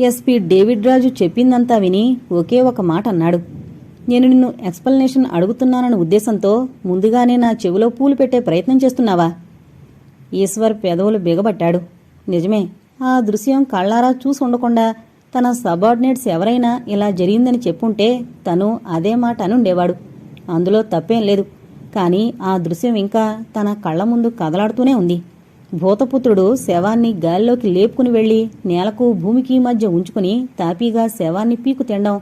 SP David రాజు చెప్పిందంతా విని ఒకే ఒక మాట అన్నాడు. నేను నిన్ను ఎక్స్ప్లెనేషన్ అడుగుతున్నానన్న ఉద్దేశంతో ముందుగానే నా చెవిలో పూలు పెట్టే ప్రయత్నం చేస్తున్నావా? ఈశ్వర్ పెదవులు బిగబట్టాడు. నిజమే ఆ దృశ్యం కళ్ళారా చూసి ఉండకుండా తన సబార్డినేట్స్ ఎవరైనా ఇలా జరిగిందని చెప్పుంటే తను అదే మాట అనుండేవాడు. అందులో తప్పేం లేదు. కానీ ఆ దృశ్యం ఇంకా తన కళ్ళ ముందు కదలాడుతూనే ఉంది. భూతపుత్రుడు శవాన్ని గాలిలోకి లేపుకుని వెళ్ళి నేలకు భూమికి మధ్య ఉంచుకుని తాపీగా శవాన్ని పీకు తినడం.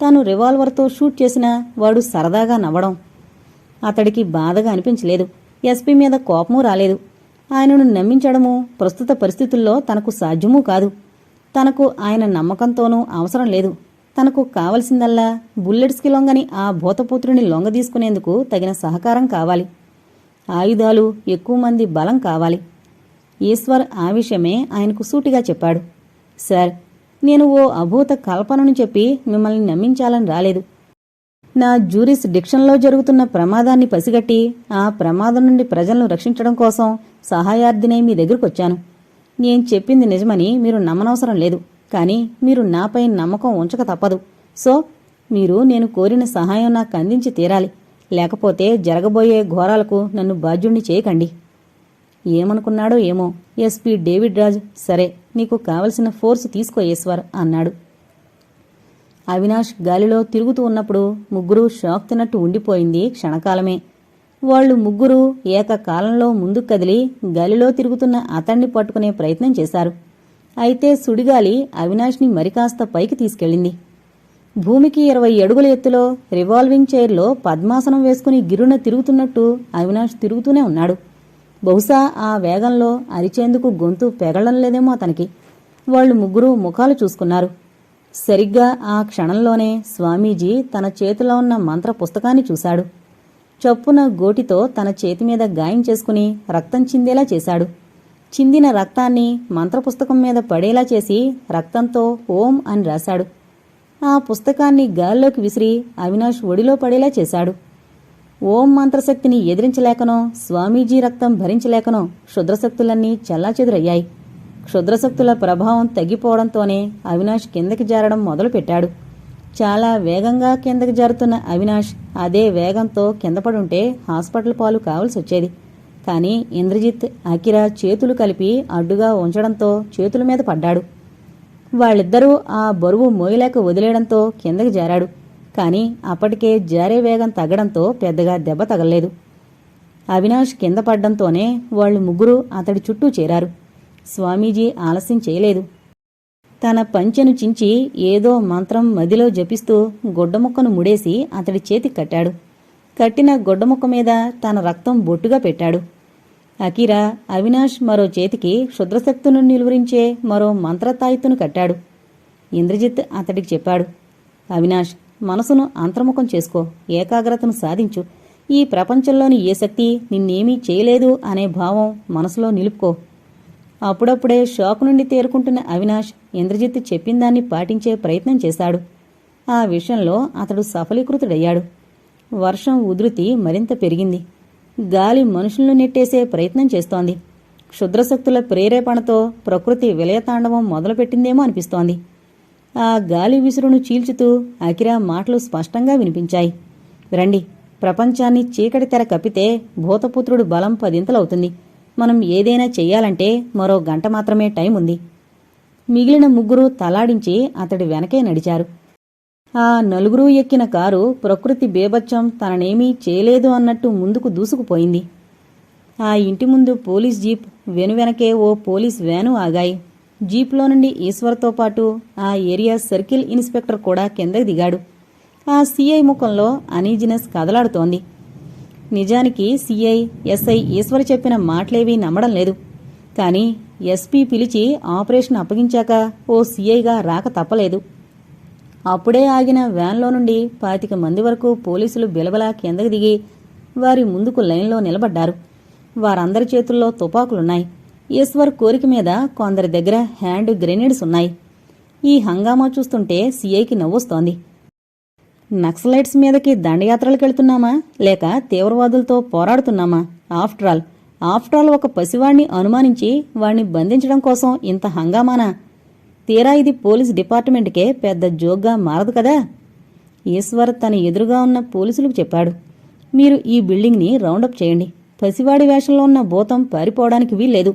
తాను రివాల్వర్తో షూట్ చేసినా వాడు సరదాగా నవ్వడం. అతడికి బాధగా అనిపించలేదు. ఎస్పీ మీద కోపమూ రాలేదు. ఆయనను నమ్మించడము ప్రస్తుత పరిస్థితుల్లో తనకు సాధ్యమూ కాదు. తనకు ఆయన నమ్మకంతోనూ అవసరం లేదు. తనకు కావలసిందల్లా బుల్లెట్స్కి లొంగని ఆ భూతపుత్రుని లొంగదీసుకునేందుకు తగిన సహకారం కావాలి. ఆయుధాలు ఎక్కువ మంది బలం కావాలి. ఈశ్వర్ ఆ విషయమే ఆయనకు సూటిగా చెప్పాడు. సార్ నేను ఓ అభూత కల్పనను చెప్పి మిమ్మల్ని నమ్మించాలని రాలేదు. నా జూరిస్ డిక్షన్లో జరుగుతున్న ప్రమాదాన్ని పసిగట్టి ఆ ప్రమాదం నుండి ప్రజలను రక్షించడం కోసం సహాయార్థినై మీ దగ్గరకు వచ్చాను. నేను చెప్పింది నిజమని మీరు నమ్మనవసరం లేదు కానీ మీరు నాపై నమ్మకం ఉంచక తప్పదు. సో మీరు నేను కోరిన సహాయం నాకు అందించి తీరాలి. లేకపోతే జరగబోయే ఘోరాలకు నన్ను బాధ్యుణ్ణి చేయకండి. ఏమనుకున్నాడో ఏమో. ఎస్పీ డేవిడ్ రాజ్ సరే నీకు కావలసిన ఫోర్స్ తీసుకో ఈశ్వర్ అన్నాడు. అవినాష్ గాలిలో తిరుగుతూ ఉన్నప్పుడు ముగ్గురు షాక్ తిన్నట్టు ఉండిపోయింది క్షణకాలమే. వాళ్ళు ముగ్గురు ఏకకాలంలో ముందుకు కదిలి గాలిలో తిరుగుతున్న అతన్ని పట్టుకునే ప్రయత్నం చేశారు. అయితే సుడిగాలి అవినాష్ని మరికాస్త పైకి తీసుకెళ్ళింది. భూమికి ఇరవై అడుగుల ఎత్తులో రివాల్వింగ్ చైర్లో పద్మాసనం వేసుకుని గిరున తిరుగుతున్నట్టు అవినాష్ తిరుగుతూనే ఉన్నాడు. బహుశా ఆ వేగంలో అరిచేందుకు గొంతు పెగలడం లేదేమో అతనికి. వాళ్ళు ముగ్గురు ముఖాలు చూసుకున్నారు. సరిగ్గా ఆ క్షణంలోనే స్వామీజీ తన చేతిలో ఉన్న మంత్ర పుస్తకాన్ని చూశాడు. చప్పున గోటితో తన చేతి మీద గాయం చేసుకుని రక్తం చిందేలా చేశాడు. చిందిన రక్తాన్ని మంత్రపుస్తకం మీద పడేలా చేసి రక్తంతో ఓం అని రాశాడు. ఆ పుస్తకాన్ని గాల్లోకి విసిరి అవినాష్ ఒడిలో పడేలా చేశాడు. ఓం మంత్రశక్తిని ఎదిరించలేకనో స్వామీజీ రక్తం భరించలేకనో క్షుద్రశక్తులన్నీ చెల్లాచెదురయ్యాయి. క్షుద్రశక్తుల ప్రభావం తగ్గిపోవడంతోనే అవినాష్ కిందకి జారడం మొదలుపెట్టాడు. చాలా వేగంగా కిందకి జారుతున్న అవినాష్ అదే వేగంతో కిందపడుంటే హాస్పిటల్ పాలు కావాల్సి వచ్చేది. కానీ ఇంద్రజిత్ అకిరా చేతులు కలిపి అడ్డుగా ఉంచడంతో చేతుల మీద పడ్డాడు. వాళ్ళిద్దరూ ఆ బరువు మోయలేక వదిలేయడంతో కిందకి జారాడు. కానీ అప్పటికే జారే వేగం తగ్గడంతో పెద్దగా దెబ్బ తగలేదు అవినాష్ కింద పడ్డంతోనే వాళ్ళు ముగ్గురు అతడి చుట్టూ చేరారు. స్వామీజీ ఆలస్యం చేయలేదు. తన పంచెను చించి ఏదో మంత్రం మదిలో జపిస్తూ గొడ్డముక్కను ముడేసి అతడి చేతికి కట్టాడు. కట్టిన గొడ్డముక్క మీద తన రక్తం బొట్టుగా పెట్టాడు. అకిరా అవినాష్ మరో చేతికి క్షుద్రశక్తును నిలువరించే మరో మంత్రతాయిత్తును కట్టాడు. ఇంద్రజిత్ అతడికి చెప్పాడు అవినాష్ మనసును అంతర్ముఖం చేసుకో ఏకాగ్రతను సాధించు. ఈ ప్రపంచంలోని ఏ శక్తి నిన్నేమీ చేయలేదు అనే భావం మనసులో నిలుపుకో. అప్పుడప్పుడే షాక్ నుండి తేరుకుంటున్న అవినాష్ ఇంద్రజిత్ చెప్పిందాన్ని పాటించే ప్రయత్నం చేశాడు. ఆ విషయంలో అతడు సఫలీకృతుడయ్యాడు. వర్షం ఉధృతి మరింత పెరిగింది. గాలి మనుషులను నెట్టేసే ప్రయత్నం చేస్తోంది. క్షుద్రశక్తుల ప్రేరేపణతో ప్రకృతి విలయతాండవం మొదలుపెట్టిందేమో అనిపిస్తోంది. ఆ గాలి విసురును చీల్చుతూ అకిరా మాటలు స్పష్టంగా వినిపించాయి. రండి ప్రపంచాన్ని చీకటి తెర కప్పితే భూతపుత్రుడు బలం పదింతలవుతుంది. మనం ఏదైనా చెయ్యాలంటే మరో గంట మాత్రమే టైం ఉంది మిగిలిన ముగ్గురు తలాడించి అతడి వెనకే నడిచారు. ఆ నలుగురు ఎక్కిన కారు ప్రకృతి బేబచ్చం తననేమీ చేయలేదు అన్నట్టు ముందుకు దూసుకుపోయింది. ఆ ఇంటి ముందు పోలీస్ జీప్ వెనువెనకే ఓ పోలీస్ వ్యాను ఆగాయి. జీప్లో నుండి ఈశ్వర్తో పాటు ఆ ఏరియా సర్కిల్ ఇన్స్పెక్టర్ కూడా కిందకి దిగాడు. ఆ సీఐ ముఖంలో అనీజినెస్ కదలాడుతోంది. నిజానికి సీఐ ఎస్ఐ ఈశ్వర్ చెప్పిన మాటలేవీ నమ్మడం లేదు. కానీ ఎస్పీ పిలిచి ఆపరేషన్ అప్పగించాక ఓ సీఐగా రాక తప్పలేదు. అప్పుడే ఆగిన వ్యాన్లో నుండి పాతిక మంది వరకు పోలీసులు బిలబలా కిందకి దిగి వారి ముందుకు లైన్లో నిలబడ్డారు. వారందరి చేతుల్లో తుపాకులున్నాయి. ఈశ్వర్ కోరిక మీద కొందరి దగ్గర హ్యాండ్ గ్రెనేడ్స్ ఉన్నాయి. ఈ హంగామా చూస్తుంటే సీఐకి నవ్వొస్తోంది. నక్సలైట్స్ మీదకి దండయాత్రలకెళ్తున్నామా లేక తీవ్రవాదులతో పోరాడుతున్నామా? ఆఫ్టర్ ఆల్ ఆఫ్టర్ ఆల్ ఒక పసివాణ్ణి అనుమానించి వాణ్ణి బంధించడం కోసం ఇంత హంగామానా? తీరా ఇది పోలీస్ డిపార్ట్మెంట్కే పెద్ద జోగ్గా మారదు కదా? ఈశ్వర్ తన ఎదురుగా ఉన్న పోలీసులకు చెప్పాడు. మీరు ఈ బిల్డింగ్ని రౌండప్ చేయండి. పసివాడి వేషంలో ఉన్న భూతం పారిపోవడానికి వీల్లేదు.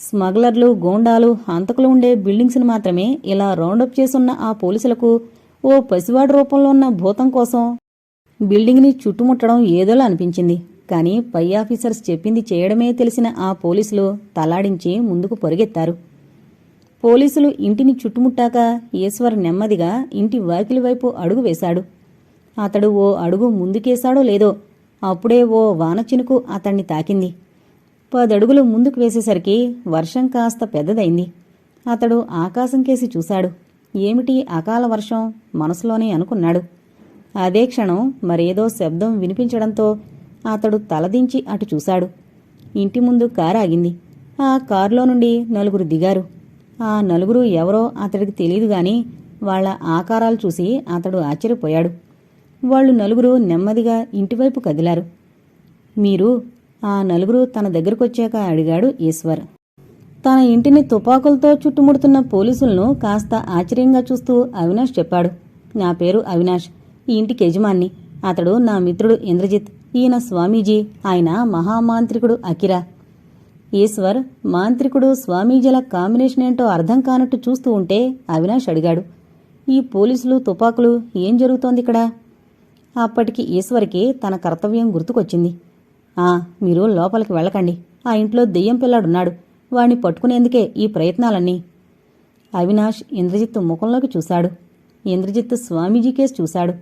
స్మగ్లర్లు గోండాలు హంతకులు ఉండే బిల్డింగ్స్ని మాత్రమే ఇలా రౌండప్ చేసున్న ఆ పోలీసులకు ఓ పసివాడి రూపంలో ఉన్న భూతం కోసం బిల్డింగ్ని చుట్టుముట్టడం ఏదోలా అనిపించింది. కానీ పై ఆఫీసర్స్ చెప్పింది చేయడమే తెలిసిన ఆ పోలీసులు తలాడించి ముందుకు పొరుగెత్తారు. పోలీసులు ఇంటిని చుట్టుముట్టాక ఈశ్వర్ నెమ్మదిగా ఇంటి వాకిలి వైపు అడుగు వేశాడు. అతడు ఓ అడుగు ముందుకేశాడో లేదో అప్పుడే ఓ వాన చినుకు అతన్ని తాకింది. పదడుగులు ముందుకు వేసేసరికి వర్షం కాస్త పెద్దదైంది. అతడు ఆకాశం కేసి చూశాడు. ఏమిటి అకాల వర్షం? మనసులోనే అనుకున్నాడు. అదే క్షణం మరేదో శబ్దం వినిపించడంతో అతడు తలదించి అటు చూశాడు. ఇంటి ముందు కారు ఆగింది. ఆ కారులో నుండి నలుగురు దిగారు. ఆ నలుగురు ఎవరో అతడికి తెలియదు గాని వాళ్ళ ఆకారాలు చూసి అతడు ఆశ్చర్యపోయాడు. వాళ్ళు నలుగురు నెమ్మదిగా ఇంటివైపు కదిలారు. మీరు ఆ నలుగురు తన దగ్గరకొచ్చాక అడిగాడు ఈశ్వర్. తన ఇంటిని తుపాకులతో చుట్టుముడుతున్న పోలీసులను కాస్త ఆశ్చర్యంగా చూస్తూ అవినాష్ చెప్పాడు. నా పేరు అవినాష్. ఈ ఇంటికి యజమాన్ని అతడు నా మిత్రుడు ఇంద్రజిత్. ఈయన స్వామీజీ. ఆయన మహామాంత్రికుడు అకిరా ఈశ్వర్ మాంత్రికుడు స్వామీజీల కాంబినేషన్ ఏంటో అర్థం కానట్టు చూస్తూ ఉంటే అవినాష్ అడిగాడు. ఈ పోలీసులు తుపాకులు ఏం జరుగుతోంది ఇక్కడ? అప్పటికి ఈశ్వర్కి తన కర్తవ్యం గుర్తుకొచ్చింది. మీరు లోపలికి వెళ్ళకండి. ఆ ఇంట్లో దెయ్యం పిల్లాడున్నాడు. వాణ్ణి పట్టుకునేందుకే ఈ ప్రయత్నాలన్నీ. అవినాష్ ఇంద్రజిత్ ముఖంలోకి చూశాడు. ఇంద్రజిత్ స్వామీజీ కేసు చూశాడు.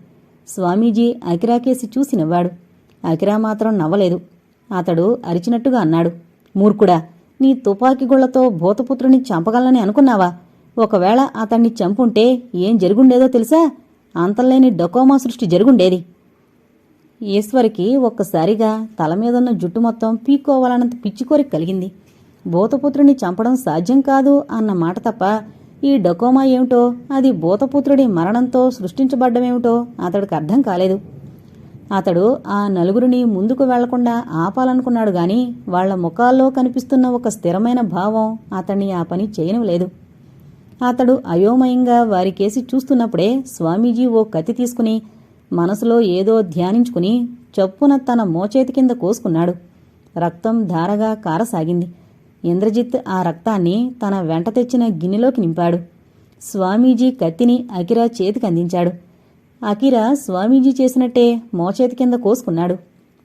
స్వామీజీ అకిరా కేసి చూసి నవ్వాడు. అకిరా మాత్రం నవ్వలేదు. అతడు అరిచినట్టుగా అన్నాడు. మూర్ఖుడా నీ తుపాకీ గుళ్ళతో భూతపుత్రుని చంపగలనని అనుకున్నావా? ఒకవేళ అతన్ని చంపుంటే ఏం జరుగుండేదో తెలుసా? అంతలేని డొకోమా సృష్టి జరుగుండేది. ఈశ్వరికి ఒక్కసారిగా తల మీదున్న జుట్టు మొత్తం పీక్కోవాలన్నంత పిచ్చికోరిక కలిగింది. భూతపుత్రుని చంపడం సాధ్యం కాదు అన్న మాట తప్ప ఈ డొకోమా ఏమిటో అది భూతపుత్రుడి మరణంతో సృష్టించబడ్డమేమిటో అతడికి అర్థం కాలేదు. అతడు ఆ నలుగురిని ముందుకు వెళ్ళకుండా ఆపాలనుకున్నాడు గాని వాళ్ళ ముఖాల్లో కనిపిస్తున్న ఒక స్థిరమైన భావం అతన్ని ఆ పని చేయనివ్వలేదు. అతడు అయోమయంగా వారికేసి చూస్తున్నప్పుడే స్వామీజీ ఓ కత్తి తీసుకుని మనసులో ఏదో ధ్యానించుకుని చప్పున తన మోచేతి కింద కోసుకున్నాడు. రక్తం ధారగా కారసాగింది. ఇంద్రజిత్ ఆ రక్తాన్ని తన వెంట తెచ్చిన గిన్నెలోకి నింపాడు. స్వామీజీ కత్తిని అకిరా చేతికి అందించాడు. అకిరా స్వామీజీ చేసినట్టే మోచేతి కింద కోసుకున్నాడు.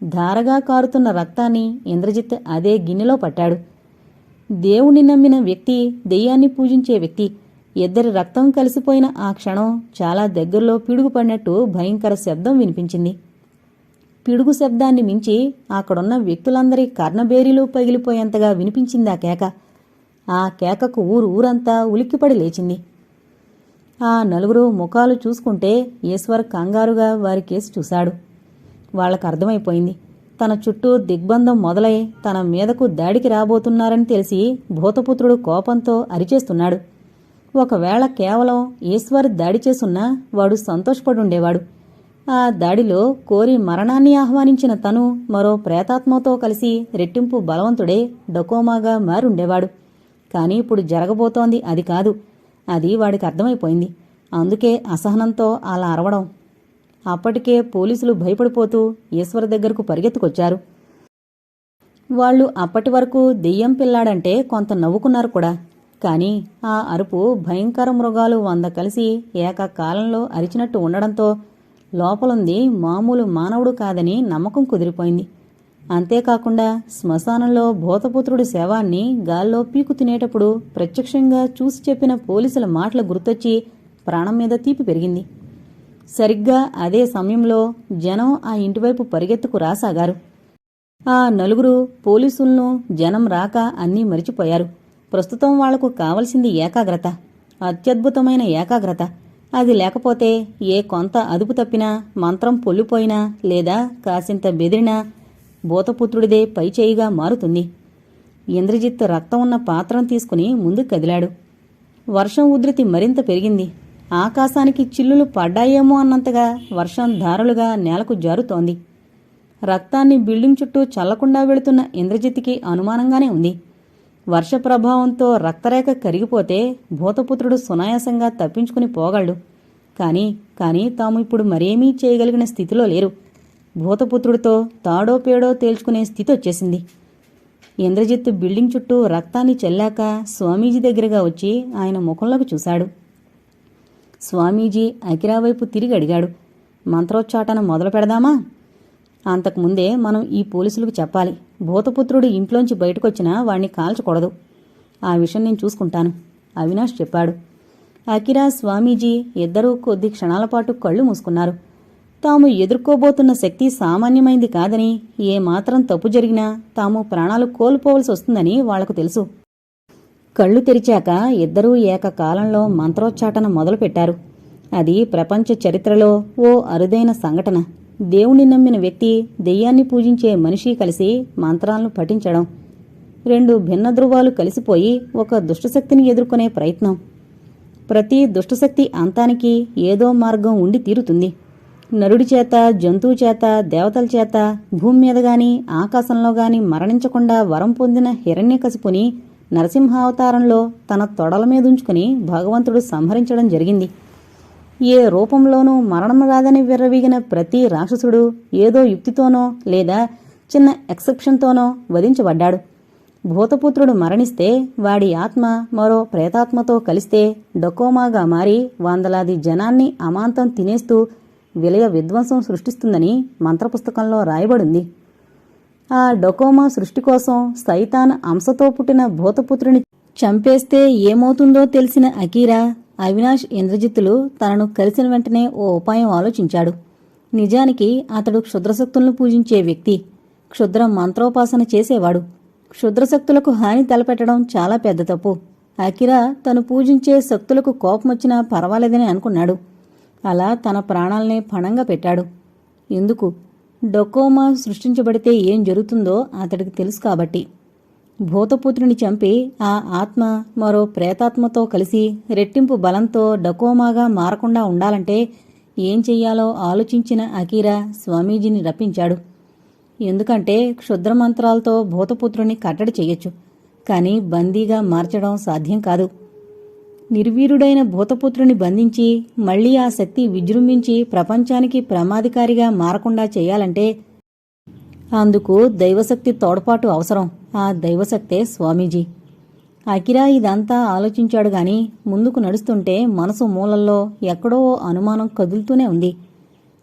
ధారగా కారుతున్న రక్తాన్ని ఇంద్రజిత్ అదే గిన్నెలో పట్టాడు. దేవుణ్ణి నమ్మిన వ్యక్తి దెయ్యాన్ని పూజించే వ్యక్తి ఇద్దరి రక్తం కలిసిపోయిన ఆ క్షణం చాలా దగ్గరలో పిడుగుపడినట్టు భయంకర శబ్దం వినిపించింది. పిడుగు శబ్దాన్ని మించి అక్కడున్న వ్యక్తులందరి కర్ణబేరీలు పగిలిపోయేంతగా వినిపించింది ఆ కేక. ఆ కేకకు ఊరు ఊరంతా ఉలిక్కిపడి లేచింది. ఆ నలుగురు ముఖాలు చూసుకుంటే ఈశ్వర్ కంగారుగా వారి కేసు చూశాడు. వాళ్ళకు అర్థమైపోయింది. తన చుట్టూ దిగ్బంధం మొదలై తన మీదకు దాడికి రాబోతున్నారని తెలిసి భూతపుత్రుడు కోపంతో అరిచేస్తున్నాడు. ఒకవేళ కేవలం ఈశ్వర్ దాడి చేసున్నా వాడు సంతోషపడుండేవాడు. ఆ దాడిలో కోరి మరణాన్ని ఆహ్వానించిన తను మరో ప్రేతాత్మతో కలిసి రెట్టింపు బలవంతుడే డకోమాగా మారుండేవాడు. కానీ ఇప్పుడు జరగబోతోంది అది కాదు. అది వాడికి అర్థమైపోయింది. అందుకే అసహనంతో అలా అరవడం. అప్పటికే పోలీసులు భయపడిపోతూ ఈశ్వర్ దగ్గరకు పరిగెత్తుకొచ్చారు. వాళ్ళు అప్పటి వరకు దెయ్యం పిల్లాడంటే కొంత నవ్వుకున్నారు కూడా. కానీ ఆ అరుపు భయంకర మృగాలు వంద కలిసి ఏకకాలంలో అరిచినట్టు ఉండడంతో లోపలుంది మామూలు మానవుడు కాదని నమ్మకం కుదిరిపోయింది. అంతేకాకుండా శ్మశానంలో భూతపుత్రుడి శవాన్ని గాల్లో పీకు తినేటప్పుడు ప్రత్యక్షంగా చూసి చెప్పిన పోలీసుల మాటలు గుర్తొచ్చి ప్రాణం మీద తీపి పెరిగింది. సరిగ్గా అదే సమయంలో జనం ఆ ఇంటివైపు పరిగెత్తుకు రాసాగారు. ఆ నలుగురు పోలీసులను జనం రాక అన్నీ మరిచిపోయారు. ప్రస్తుతం వాళ్ళకు కావలసింది ఏకాగ్రత. అత్యద్భుతమైన ఏకాగ్రత. అది లేకపోతే ఏ కొంత అదుపు తప్పినా మంత్రం పొల్లిపోయినా లేదా కాసింత బెదిరినా భూతపుత్రుడిదే పైచేయిగా మారుతుంది. ఇంద్రజిత్ రక్తం ఉన్న పాత్రను తీసుకుని ముందు కదిలాడు. వర్షం ఉధృతి మరింత పెరిగింది. ఆకాశానికి చిల్లులు పడ్డాయేమో అన్నంతగా వర్షం ధారలుగా నేలకు జారుతోంది. రక్తాన్ని బిల్డింగ్ చుట్టూ చల్లకుండా వెళుతున్న ఇంద్రజిత్కి అనుమానంగానే ఉంది. వర్ష ప్రభావంతో రక్తరేఖ కరిగిపోతే భూతపుత్రుడు సునాయాసంగా తప్పించుకుని పోగలడు. కాని కాని తాము ఇప్పుడు మరేమీ చేయగలిగిన స్థితిలో లేరు. భూతపుత్రుడితో తాడో పేడో తేల్చుకునే స్థితి వచ్చేసింది. ఇంద్రజిత్ బిల్డింగ్ చుట్టూ రక్తాన్ని చెల్లాక స్వామీజీ దగ్గరగా వచ్చి ఆయన ముఖంలోకి చూశాడు. స్వామీజీ అకిరా వైపు తిరిగి అడిగాడు మంత్రోచ్చాటన మొదలు పెడదామా అంతకుముందే మనం ఈ పోలీసులకు చెప్పాలి. భూతపుత్రుడు ఇంట్లోంచి బయటకొచ్చినా వాణ్ణి కాల్చకూడదు. ఆ విషయం నేను చూసుకుంటాను. అవినాష్ చెప్పాడు. అకిరా స్వామీజీ ఇద్దరూ కొద్ది క్షణాల పాటు కళ్ళు మూసుకున్నారు. తాము ఎదుర్కోబోతున్న శక్తి సామాన్యమైంది కాదని ఏ మాత్రం తప్పు జరిగినా తాము ప్రాణాలు కోల్పోవలసి వస్తుందని వాళ్ళకు తెలుసు. కళ్ళు తెరిచాక ఇద్దరూ ఏకకాలంలో మంత్రోచ్చాటన మొదలుపెట్టారు. అది ప్రపంచ చరిత్రలో ఓ అరుదైన సంఘటన. దేవుణ్ణి నమ్మిన వ్యక్తి దెయ్యాన్ని పూజించే మనిషి కలిసి మంత్రాలను పఠించడం. రెండు భిన్న ధృవాలు కలిసిపోయి ఒక దుష్టశక్తిని ఎదుర్కొనే ప్రయత్నం. ప్రతి దుష్టశక్తి అంతానికి ఏదో మార్గం ఉండి తీరుతుంది. నరుడి చేత జంతువు చేత దేవతల చేత భూమి మీద గాని ఆకాశంలో గాని మరణించకుండా వరం పొందిన హిరణ్యకశిపుని నరసింహావతారంలో తన తొడల మీదుంచుకుని భగవంతుడు సంహరించడం జరిగింది. ఏ రూపంలోనూ మరణం రాదని విర్రవీగిన ప్రతి రాక్షసుడు ఏదో యుక్తితోనో లేదా చిన్న ఎక్సెప్షన్తోనో వధించబడ్డాడు. భూతపుత్రుడు మరణిస్తే వాడి ఆత్మ మరో ప్రేతాత్మతో కలిస్తే డొకోమాగా మారి వందలాది జనాన్ని అమాంతం తినేస్తూ విలయ విధ్వంసం సృష్టిస్తుందని మంత్రపుస్తకంలో రాయబడింది. ఆ డొకోమా సృష్టి కోసం సైతాన్ అంశతో పుట్టిన భూతపుత్రుని చంపేస్తే ఏమవుతుందో తెలిసిన అకీరా అవినాష్ ఇంద్రజిత్తులు తనను కలిసిన వెంటనే ఓ ఉపాయం ఆలోచించాడు. నిజానికి అతడు క్షుద్రశక్తులను పూజించే వ్యక్తి. క్షుద్ర మంత్రోపాసన చేసేవాడు. క్షుద్రశక్తులకు హాని తలపెట్టడం చాలా పెద్ద తప్పు. అకిరా తను పూజించే శక్తులకు కోపమొచ్చినా పర్వాలేదని అనుకున్నాడు. అలా తన ప్రాణాలనే పణంగా పెట్టాడు. ఎందుకు? డొకోమా సృష్టించబడితే ఏం జరుగుతుందో అతడికి తెలుసు కాబట్టి. భూతపుత్రుని చంపి ఆ ఆత్మ మరో ప్రేతాత్మతో కలిసి రెట్టింపు బలంతో డకోమాగా మారకుండా ఉండాలంటే ఏం చెయ్యాలో ఆలోచించిన అకీరా స్వామీజీని రప్పించాడు. ఎందుకంటే క్షుద్ర మంత్రాలతో భూతపుత్రుని కట్టడి చెయ్యొచ్చు కానీ బందీగా మార్చడం సాధ్యం కాదు. నిర్వీరుడైన భూతపుత్రుని బంధించి మళ్ళీ ఆ శక్తి విజృంభించి ప్రపంచానికి ప్రమాదకారిగా మారకుండా చేయాలంటే అందుకు దైవశక్తి తోడ్పాటు అవసరం. ఆ దైవశక్తే స్వామీజీ. అకిరా ఇదంతా ఆలోచించాడు గాని ముందుకు నడుస్తుంటే మనసు మూలల్లో ఎక్కడో ఓ అనుమానం కదులుతూనే ఉంది.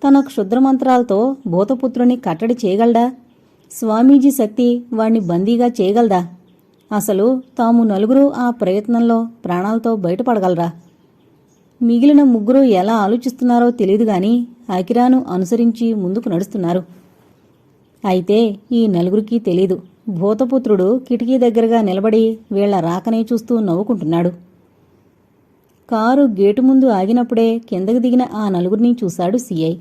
తన క్షుద్రమంత్రాలతో భూతపుత్రుని కట్టడి చేయగలడా? స్వామీజీ శక్తి వాణ్ణి బందీగా చేయగలదా? అసలు తాము నలుగురు ఆ ప్రయత్నంలో ప్రాణాలతో బయటపడగలరా? మిగిలిన ముగ్గురు ఎలా ఆలోచిస్తున్నారో తెలియదు గాని అకిరాను అనుసరించి ముందుకు నడుస్తున్నారు. అయితే ఈ నలుగురికి తెలీదు. భూతపుత్రుడు కిటికీ దగ్గరగా నిలబడి వీళ్ళ రాకనే చూస్తూ నవ్వుకుంటున్నాడు. కారు గేటు ముందు ఆగినప్పుడే కిందకు దిగిన ఆ నలుగురిని చూశాడు సీఐ.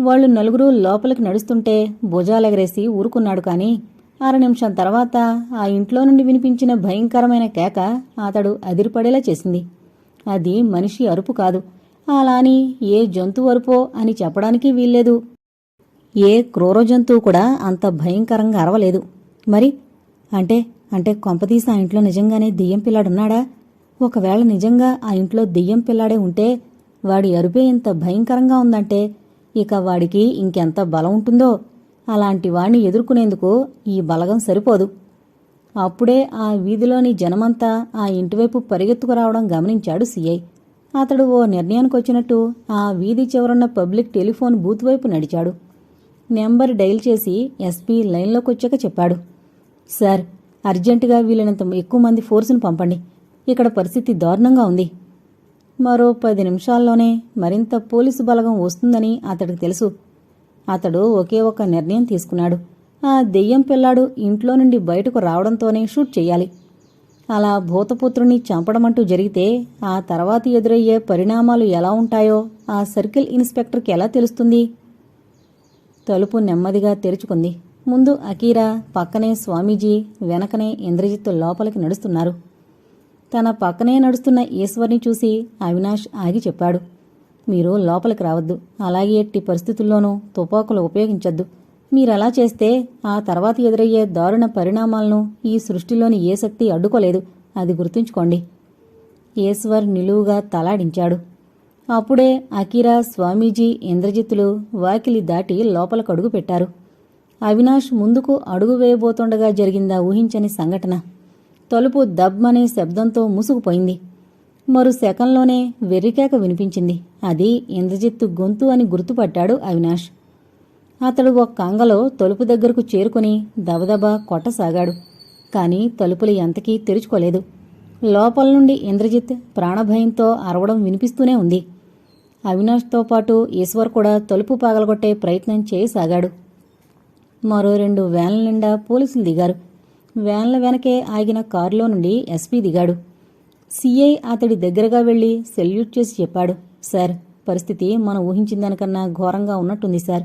వాళ్ళు నలుగురు లోపలికి నడుస్తుంటే భుజాలెగరేసి ఊరుకున్నాడు కాని అర నిమిషం తర్వాత ఆ ఇంట్లో నుండి వినిపించిన భయంకరమైన కేక అతడు అదిరిపడేలా చేసింది. అది మనిషి అరుపు కాదు. అలాని ఏ జంతువు అరుపో అని చెప్పడానికి వీల్లేదు. ఏ క్రూర జంతువు కూడా అంత భయంకరంగా అరవలేదు. మరి? అంటే అంటే కొంపతీసి ఆ ఇంట్లో నిజంగానే దెయ్యం పిల్లాడున్నాడా? ఒకవేళ నిజంగా ఆ ఇంట్లో దెయ్యం పిల్లాడే ఉంటే వాడి అరుపే ఇంత భయంకరంగా ఉందంటే ఇక వాడికి ఇంకెంత బలం ఉంటుందో అలాంటి వాణ్ణి ఎదుర్కొనేందుకు ఈ బలగం సరిపోదు. అప్పుడే ఆ వీధిలోని జనమంతా ఆ ఇంటివైపు పరిగెత్తుకురావడం గమనించాడు సీఐ. అతడు ఓ నిర్ణయానికి వచ్చినట్టు ఆ వీధి చివరున్న పబ్లిక్ టెలిఫోన్ బూత్ వైపు నడిచాడు. నెంబర్ డైల్ చేసి ఎస్పీ లైన్లోకి వచ్చాక చెప్పాడు. సార్ అర్జెంటుగా వీలైనంత ఎక్కువ మంది ఫోర్సును పంపండి. ఇక్కడ పరిస్థితి దారుణంగా ఉంది. మరో పది నిమిషాల్లోనే మరింత పోలీసు బలగం వస్తుందని అతడికి తెలుసు. అతడు ఒకే ఒక నిర్ణయం తీసుకున్నాడు. ఆ దెయ్యం పిల్లాడు ఇంట్లో నుండి బయటకు రావడంతోనే షూట్ చేయాలి. అలా భూతపుత్రుని చంపడమంటూ జరిగితే ఆ తర్వాత ఎదురయ్యే పరిణామాలు ఎలా ఉంటాయో ఆ సర్కిల్ ఇన్స్పెక్టర్కి ఎలా తెలుస్తుంది? తలుపు నెమ్మదిగా తెరుచుకుంది. ముందు అకీరా పక్కనే స్వామీజీ వెనకనే ఇంద్రజిత్తు లోపలికి నడుస్తున్నారు. తన పక్కనే నడుస్తున్న ఈశ్వర్ని చూసి అవినాష్ ఆగి చెప్పాడు మీరు లోపలికి రావద్దు. అలాగే ఎట్టి పరిస్థితుల్లోనూ తుపాకులు ఉపయోగించొద్దు. మీరలా చేస్తే ఆ తర్వాత ఎదురయ్యే దారుణ పరిణామాలను ఈ సృష్టిలోని ఏ శక్తి అడ్డుకోలేదు. అది గుర్తుంచుకోండి. ఈశ్వర్ నిలువుగా తలాడించాడు. అప్పుడే అకిరా స్వామీజీ ఇంద్రజిత్తులు వాకిలి దాటి లోపలకు అడుగు పెట్టారు అవినాష్ ముందుకు అడుగు వేయబోతుండగా జరిగిందా ఊహించని సంఘటన. తలుపు దబ్బనే శబ్దంతో ముసుగుపోయింది. మరు సెకండ్లోనే వెర్రికేక వినిపించింది. అది ఇంద్రజిత్తు గొంతు అని గుర్తుపట్టాడు అవినాష్. అతడు ఒక కంగలో తలుపు దగ్గరకు చేరుకుని దబదబా కొట్టసాగాడు. కాని తలుపులు ఎంతకీ తెరుచుకోలేదు. లోపల నుండి ఇంద్రజిత్ ప్రాణభయంతో అరవడం వినిపిస్తూనే ఉంది. అవినాష్తో పాటు ఈశ్వర్ కూడా తలుపు పగలగొట్టే ప్రయత్నం చేయసాగాడు. మరో రెండు వ్యాన్ల నిండా పోలీసులు దిగారు. వ్యాన్ల వెనకే ఆగిన కారులో నుండి ఎస్పీ దిగాడు. సీఐ అతడి దగ్గరగా వెళ్ళి సెల్యూట్ చేసి చెప్పాడు సార్ పరిస్థితి మనం ఊహించిన దానికన్నా ఘోరంగా ఉన్నట్టుంది సార్.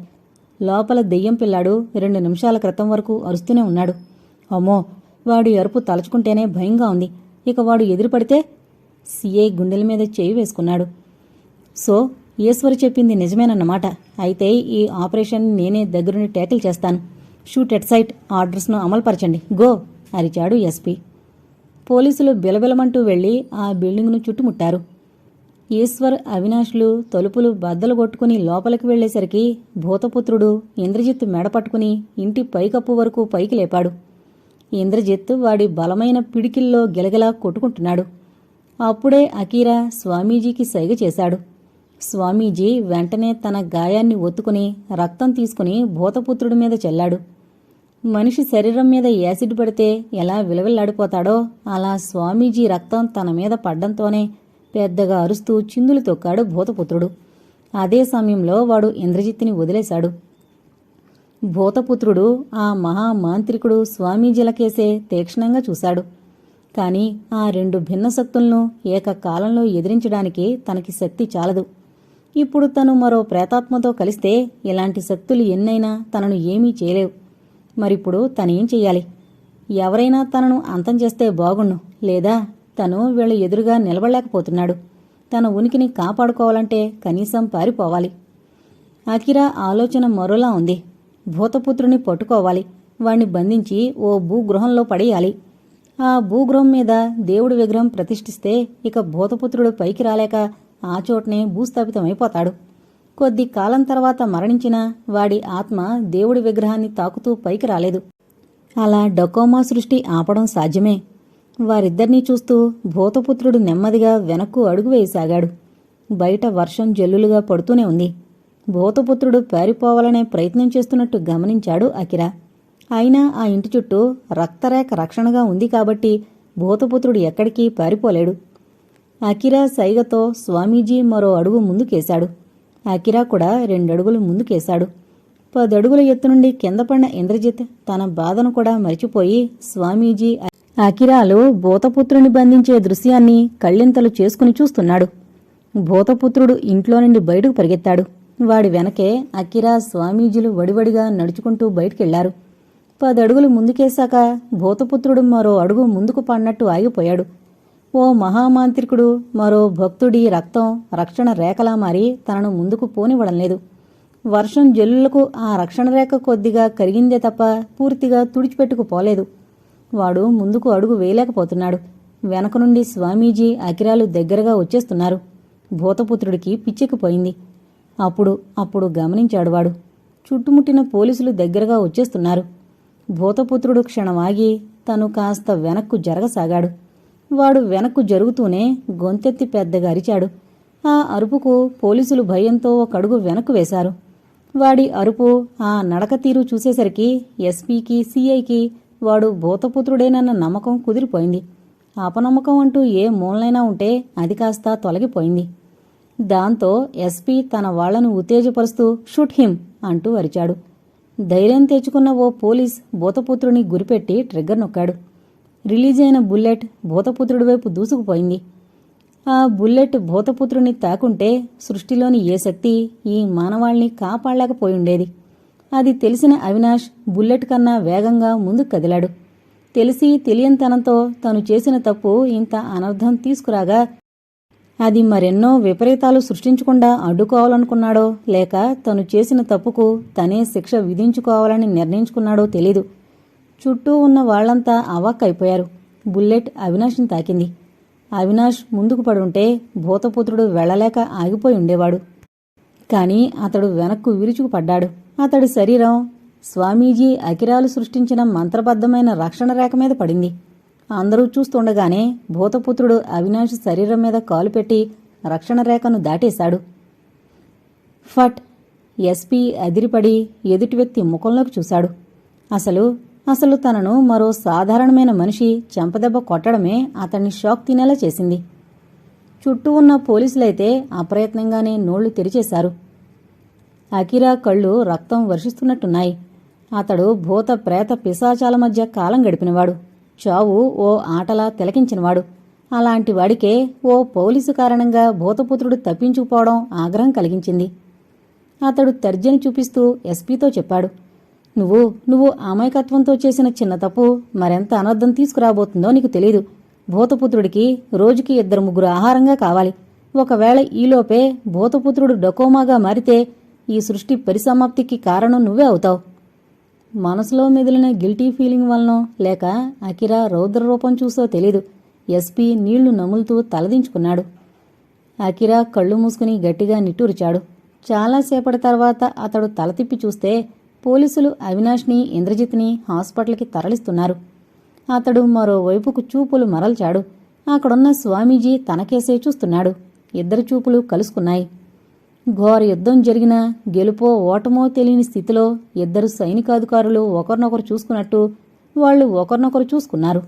లోపల దెయ్యం పిల్లాడు రెండు నిమిషాల క్రితం వరకు అరుస్తూనే ఉన్నాడు. అమ్మో వాడు ఎరుపు తలుచుకుంటేనే భయంగా ఉంది. ఇక వాడు ఎదురుపడితే సీఐ గుండెల మీద చేయి వేసుకున్నాడు. సో ఈశ్వరి చెప్పింది నిజమేనన్నమాట. అయితే ఈ ఆపరేషన్ నేనే దగ్గరుండి ట్యాకిల్ చేస్తాను. షూట్ ఎట్ సైట్ ఆర్డర్స్ను అమలుపరచండి. గో! అరిచాడు ఎస్పీ. పోలీసులు బిలబిలమంటూ వెళ్ళి ఆ బిల్డింగ్ను చుట్టుముట్టారు. ఈశ్వర్ అవినాష్లు తలుపులు బద్దలు కొట్టుకుని లోపలికి వెళ్ళేసరికి భూతపుత్రుడు ఇంద్రజిత్ మెడ పట్టుకుని ఇంటి పైకప్పు వరకు పైకి లేపాడు. ఇంద్రజిత్ వాడి బలమైన పిడికిల్లో గిలగిలా కొట్టుకుంటున్నాడు. అప్పుడే అకీరా స్వామీజీకి సైగ చేశాడు. స్వామీజీ వెంటనే తన గాయాన్ని ఒత్తుకుని రక్తం తీసుకుని భూతపుత్రుడి మీద చెల్లాడు. మనిషి శరీరం మీద యాసిడ్ పడితే ఎలా విలవిల్లాడిపోతాడో అలా స్వామీజీ రక్తం తన మీద పడ్డంతోనే పెద్దగా అరుస్తూ చిందులు తొక్కాడు భూతపుత్రుడు. అదే సమయంలో వాడు ఇంద్రజిత్తుని వదిలేశాడు. భూతపుత్రుడు ఆ మహామాంత్రికుడు స్వామీజీలకేసే తీక్షణంగా చూశాడు. కాని ఆ రెండు భిన్న శక్తులను ఏకకాలంలో ఎదిరించడానికి తనకి శక్తి చాలదు. ఇప్పుడు తను మరో ప్రేతాత్మతో కలిస్తే ఇలాంటి శక్తులు ఎన్నైనా తనను ఏమీ చేయలేవు. మరిప్పుడు తనేం చెయ్యాలి? ఎవరైనా తనను అంతం చేస్తే బాగుండు లేదా తను వీళ్ళ ఎదురుగా నిలబడలేకపోతున్నాడు. తన ఉనికిని కాపాడుకోవాలంటే కనీసం పారిపోవాలి. అకిరా ఆలోచన మరోలా ఉంది. భూతపుత్రుని పట్టుకోవాలి. వాణ్ణి బంధించి ఓ భూగృహంలో పడేయాలి. ఆ భూగృహం మీద దేవుడి విగ్రహం ప్రతిష్ఠిస్తే ఇక భూతపుత్రుడు పైకి రాలేక ఆ చోటనే భూస్థాపితమైపోతాడు. కొద్ది కాలం తర్వాత మరణించిన వాడి ఆత్మ దేవుడి విగ్రహాన్ని తాకుతూ పైకి రాలేదు. అలా డకోమా సృష్టి ఆపడం సాధ్యమే. వారిద్దరినీ చూస్తూ భూతపుత్రుడు నెమ్మదిగా వెనక్కు అడుగు వేయసాగాడు. బయట వర్షం జల్లులుగా పడుతూనే ఉంది. భూతపుత్రుడు పారిపోవాలనే ప్రయత్నం చేస్తున్నట్టు గమనించాడు అకిరా అయినా ఆ ఇంటి చుట్టూ రక్తరేఖ రక్షణగా ఉంది కాబట్టి భూతపుత్రుడు ఎక్కడికి పారిపోలేడు. అకిరా సైగతో స్వామీజీ మరో అడుగు ముందుకేశాడు. అకిరా కూడా రెండడుగులు ముందుకేశాడు. పదడుగుల ఎత్తు నుండి కింద పడిన ఇంద్రజిత్ తన బాధను కూడా మరిచిపోయి స్వామీజీ అకిరాలు భూతపుత్రుని బంధించే దృశ్యాన్ని కళ్ళింతలు చేసుకుని చూస్తున్నాడు. భూతపుత్రుడు ఇంట్లో నుండి బయటకు పరిగెత్తాడు. వాడి వెనకే అకిరా స్వామీజీలు వడివడిగా నడుచుకుంటూ బయటికెళ్ళారు. పదడుగులు ముందుకేశాక భూతపుత్రుడు మరో అడుగు ముందుకు పడినట్టు ఆగిపోయాడు. ఓ మహామాంత్రికుడు మరో భక్తుడి రక్తం రక్షణ రేఖలా మారి తనను ముందుకు పోనివ్వడం లేదు. వర్షం జల్లులకు ఆ రక్షణ రేఖ కొద్దిగా కరిగిందే తప్ప పూర్తిగా తుడిచిపెట్టుకుపోలేదు. వాడు ముందుకు అడుగు వేయలేకపోతున్నాడు. వెనక నుండి స్వామీజీ అకిరాలు దగ్గరగా వచ్చేస్తున్నారు. భూతపుత్రుడికి పిచ్చెక్కిపోయింది. అప్పుడు అప్పుడు గమనించాడు వాడు. చుట్టుముట్టిన పోలీసులు దగ్గరగా వచ్చేస్తున్నారు. భూతపుత్రుడు క్షణం ఆగి తను కాస్త వెనక్కు జరగసాగాడు. వాడు వెనక్కు జరుగుతూనే గొంతెత్తి పెద్దగా అరిచాడు. ఆ అరుపుకు పోలీసులు భయంతో ఒకడుగు వెనక్కు వేశారు. వాడి అరుపు ఆ నడక తీరు చూసేసరికి ఎస్పీకి సీఐకి వాడు భూతపుత్రుడేనన్న నమ్మకం కుదిరిపోయింది. అపనమ్మకం అంటూ ఏ మూలనైనా ఉంటే అది కాస్త తొలగిపోయింది. దాంతో ఎస్పీ తన వాళ్ళను ఉత్తేజపరుస్తూ షూట్ హిమ్ అంటూ అరిచాడు. ధైర్యం తెచ్చుకున్న ఓ పోలీస్ భూతపుత్రుని గురిపెట్టి ట్రిగ్గర్ నొక్కాడు. రిలీజ్ అయిన బుల్లెట్ భూతపుత్రుడి వైపు దూసుకుపోయింది. ఆ బుల్లెట్ భూతపుత్రుని తాకుంటే సృష్టిలోని ఏ శక్తి ఈ మానవాళ్ని కాపాడలేకపోయుండేది. అది తెలిసిన అవినాష్ బుల్లెట్ కన్నా వేగంగా ముందుకు కదిలాడు. తెలిసి తెలియనితనంతో తను చేసిన తప్పు ఇంత అనర్థం తీసుకురాగా అది మరెన్నో విపరీతాలు సృష్టించకుండా అడ్డుకోవాలనుకున్నాడో లేక తను చేసిన తప్పుకు తనే శిక్ష విధించుకోవాలని నిర్ణయించుకున్నాడో తెలీదు. చుట్టూ ఉన్న వాళ్ళంతా అవాక్కైపోయారు. బుల్లెట్ అవినాష్ని తాకింది. అవినాష్ ముందుకు పడుంటే భూతపుత్రుడు వెళ్ళలేక ఆగిపోయి ఉండేవాడు. కాని అతడు వెనక్కు విరుచుకు పడ్డాడు అతడి శరీరం స్వామీజీ అకిరాలు సృష్టించిన మంత్రబద్ధమైన రక్షణ రేఖ మీద పడింది. అందరూ చూస్తుండగానే భూతపుత్రుడు అవినాష్ శరీరం మీద కాలు పెట్టి రక్షణ రేఖను దాటేశాడు. ఫట్! ఎస్పీ అదిరిపడి ఎదుటి వ్యక్తి ముఖంలోకి చూశాడు. అసలు అసలు తనను మరో సాధారణమైన మనిషి చెంపదెబ్బ కొట్టడమే అతన్ని షాక్ తినేలా చేసింది. చుట్టూ ఉన్న పోలీసులైతే అప్రయత్నంగానే నోళ్ళు తెరిచేశారు. అకిరా కళ్ళు రక్తం వర్షిస్తున్నట్టున్నాయి. అతడు భూత ప్రేత పిశాచాల మధ్య కాలం గడిపినవాడు. చావు ఓ ఆటలా తిలకించినవాడు. అలాంటి వాడికే ఓ పోలీసు కారణంగా భూతపుత్రుడు తప్పించుకుపోవడం ఆగ్రహం కలిగించింది. అతడు తర్జని చూపిస్తూ ఎస్పీతో చెప్పాడు. నువ్వు నువ్వు అమాయకత్వంతో చేసిన చిన్న తప్పు మరెంత అనర్థం తీసుకురాబోతుందో నీకు తెలీదు. భూతపుత్రుడికి రోజుకి ఇద్దరు ముగ్గురు ఆహారంగా కావాలి. ఒకవేళ ఈలోపే భూతపుత్రుడు డకోమాగా మారితే ఈ సృష్టి పరిసమాప్తికి కారణం నువ్వే అవుతావు. మనసులో మెదిలిన గిల్టీ ఫీలింగ్ వలనో లేక అకిరా రౌద్ర రూపం చూసో తెలీదు. ఎస్పీ నీళ్ళు నములుతూ తలదించుకున్నాడు. అకిరా కళ్ళు మూసుకుని గట్టిగా నిట్టూరిచాడు. చాలాసేపటి తర్వాత అతడు తల తిప్పి చూస్తే పోలీసులు అవినాష్ని ఇంద్రజిత్ని హాస్పిటల్కి తరలిస్తున్నారు. అతడు మరోవైపుకు చూపులు మరల్చాడు. అక్కడున్న స్వామీజీ తనకేసే చూస్తున్నాడు. ఇద్దరి చూపులు కలుసుకున్నాయి. ఘోర యుద్ధం జరిగిన గెలుపో ఓటమో తెలియని స్థితిలో ఇద్దరు సైనికాధికారులు ఒకరినొకరు చూసుకున్నట్టు వాళ్ళు ఒకరినొకరు చూసుకున్నారు.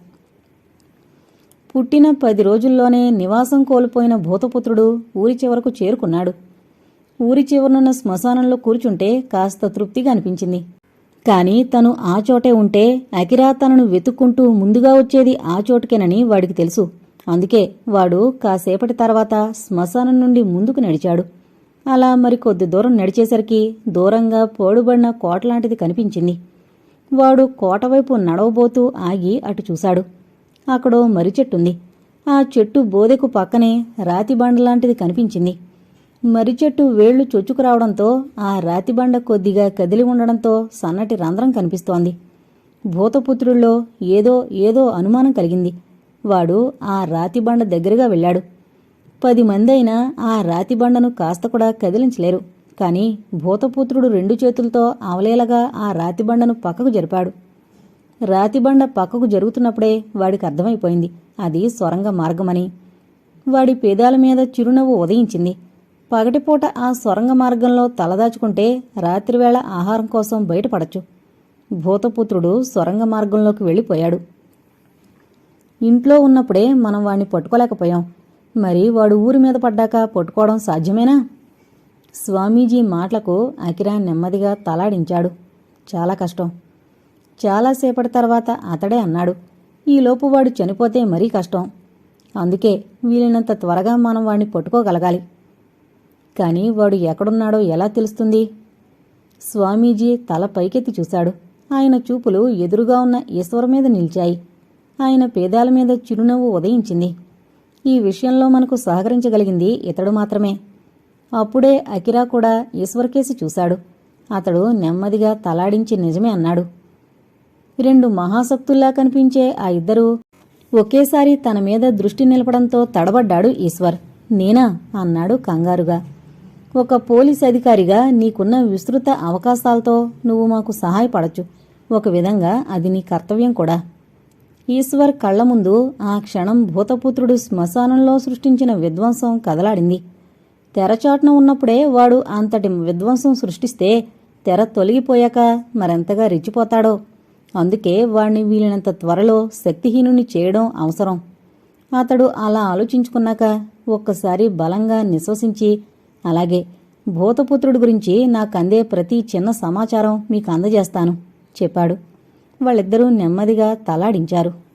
పుట్టిన పది రోజుల్లోనే నివాసం కోల్పోయిన భూతపుత్రుడు ఊరి చివరకు చేరుకున్నాడు. ఊరి చివరనున్న శ్మశానంలో కూర్చుంటే కాస్త తృప్తిగా అనిపించింది. కాని తను ఆ చోటే ఉంటే అకిరా తనను వెతుక్కుంటూ ముందుగా వచ్చేది ఆ చోటుకేనని వాడికి తెలుసు. అందుకే వాడు కాసేపటి తర్వాత శ్మశానం నుండి ముందుకు నడిచాడు. అలా మరి కొద్ది దూరం నడిచేసరికి దూరంగా పోడుబడిన కోటలాంటిది కనిపించింది. వాడు కోటవైపు నడవబోతూ ఆగి అటు చూశాడు. అక్కడో మర్రి చెట్టుంది. ఆ చెట్టు బోదెకు పక్కనే రాతి బండలాంటిది కనిపించింది. మర్రి చెట్టు వేళ్ళు చొచ్చుకురావడంతో ఆ రాతిబండ కొద్దిగా కదిలి ఉండడంతో సన్నటి రంధ్రం కనిపిస్తోంది. భూతపుత్రుల్లో ఏదో ఏదో అనుమానం కలిగింది. వాడు ఆ రాతిబండ దగ్గరగా వెళ్ళాడు. పది మంది అయినా ఆ రాతిబండను కాస్త కూడా కదిలించలేరు. కాని భూతపుత్రుడు రెండు చేతులతో అవలేలగా ఆ రాతిబండను పక్కకు జరిపాడు. రాతిబండ పక్కకు జరుగుతున్నప్పుడే వాడికి అర్థమైపోయింది. అది సొరంగ మార్గమని. వాడి పేదాల మీద చిరునవ్వు ఉదయించింది. పగటిపూట ఆ సొరంగ మార్గంలో తలదాచుకుంటే రాత్రివేళ ఆహారం కోసం బయటపడచ్చు. భూతపుత్రుడు సొరంగ మార్గంలోకి వెళ్ళిపోయాడు. ఇంట్లో ఉన్నప్పుడే మనం వాణ్ణి పట్టుకోలేకపోయాం. మరి వాడు ఊరి మీద పడ్డాక పట్టుకోవడం సాధ్యమేనా? స్వామీజీ మాటలకు అకిరా నెమ్మదిగా తలాడించాడు. చాలా కష్టం. చాలాసేపటి తర్వాత అతడే అన్నాడు ఈలోపు వాడు చనిపోతే మరీ కష్టం. అందుకే వీలైనంత త్వరగా మనం వాణ్ణి పట్టుకోగలగాలి. కానీ వాడు ఎక్కడున్నాడో ఎలా తెలుస్తుంది? స్వామీజీ తల పైకెత్తి చూశాడు. ఆయన చూపులు ఎదురుగా ఉన్న ఈశ్వర మీద నిలిచాయి. ఆయన పేదాల మీద చిరునవ్వు ఉదయించింది. ఈ విషయంలో మనకు సహకరించగలిగింది ఇతడు మాత్రమే. అప్పుడే అకిరా కూడా ఈశ్వర్కేసి చూశాడు. అతడు నెమ్మదిగా తలాడించి నిజమే అన్నాడు. రెండు మహాశక్తుల్లా కనిపించే ఆ ఇద్దరూ ఒకేసారి తన మీద దృష్టి నిలపడంతో తడబడ్డాడు ఈశ్వర్. నేనా? అన్నాడు కంగారుగా. ఒక పోలీస్ అధికారిగా నీకున్న విస్తృత అవకాశాలతో నువ్వు మాకు సహాయపడచ్చు. ఒక విధంగా అది నీ కర్తవ్యం కూడా. ఈశ్వర్ కళ్ళ ముందు ఆ క్షణం భూతపుత్రుడు శ్మశానంలో సృష్టించిన విధ్వంసం కదలాడింది. తెరచాటున ఉన్నప్పుడే వాడు అంతటి విధ్వంసం సృష్టిస్తే తెర తొలగిపోయాక మరెంతగా రెచ్చిపోతాడో. అందుకే వాణ్ణి వీలైనంత త్వరలో శక్తిహీనుని చేయడం అవసరం. అతడు అలా ఆలోచించుకున్నాక ఒక్కసారి బలంగా నిశ్వసించి అలాగే భూతపుత్రుడి గురించి నాకందే ప్రతి చిన్న సమాచారం మీకు అందజేస్తాను చెప్పాడు. వాళ్ళిద్దరూ నెమ్మదిగా తలాడించారు.